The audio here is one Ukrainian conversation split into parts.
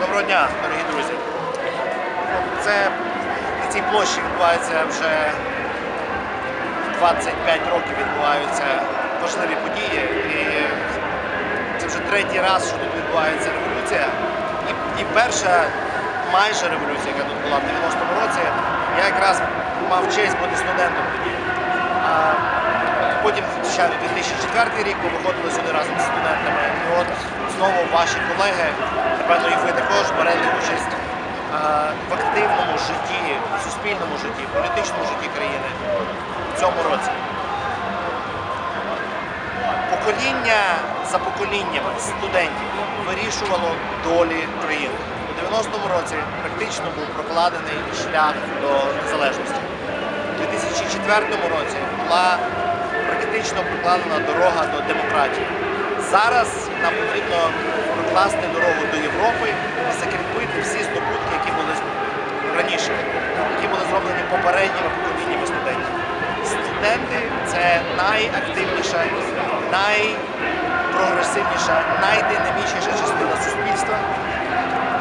Доброго дня, дорогі друзі. Це на цій площі відбувається вже 25 років відбуваються важливі події. І це вже третій раз, що тут відбувається революція. І, і перша майже революція, яка тут була в 90-му році, я якраз мав честь бути студентом тоді. Потім ще 2004 рік ми виходили сюди разом з студентами. І от знову ваші колеги, напевно, і ви також берете участь в активному житті, в суспільному житті, в політичному житті країни в цьому році. Покоління за поколіннями студентів вирішувало долі країни. У 90-му році практично був прокладений шлях до незалежності. У 2004 році була практично прокладена дорога до демократії. Зараз нам потрібно прокласти дорогу до Європи і закріпити всі здобутки, які були раніше, які були зроблені попередніми поколіннями студентів. Студенти це найактивніша, найпрогресивніша, найдинамічніша частина суспільства.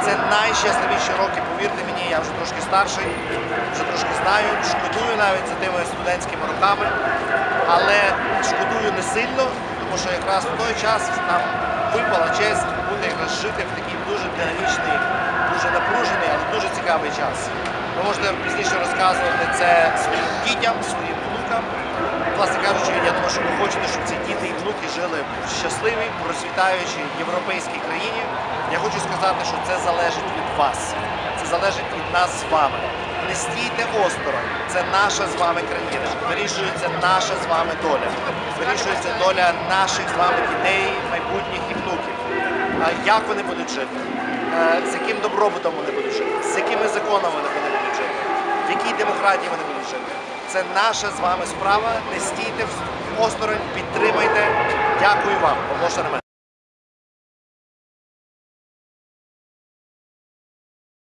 Це найщасливіші роки, повірте мені, я вже трошки старший, вже трошки знаю, шкодую навіть за тими студентськими роками, але шкодую не сильно, тому що якраз в той час нам випала честь бути якраз жити в такий дуже динамічний, дуже напружений, але дуже цікавий час. Ви можете пізніше розказувати це своїм дітям, своїм внукам. Власне кажучи, що ви хочете, щоб ці діти і внуки жили в щасливій, процвітаючій європейській країні. Я хочу сказати, що це залежить від вас. Це залежить від нас з вами. Не стійте осторонь. Це наша з вами країна. Вирішується наша з вами доля. Вирішується доля наших з вами дітей, майбутніх і внуків. Як вони будуть жити? Е, З яким добробутом вони будуть жити? З якими законами вони будуть жити? В якій демократії вони будуть жити? Це наша з вами справа. Не стійте осторонь, підтримайте. Дякую вам. Оголошено.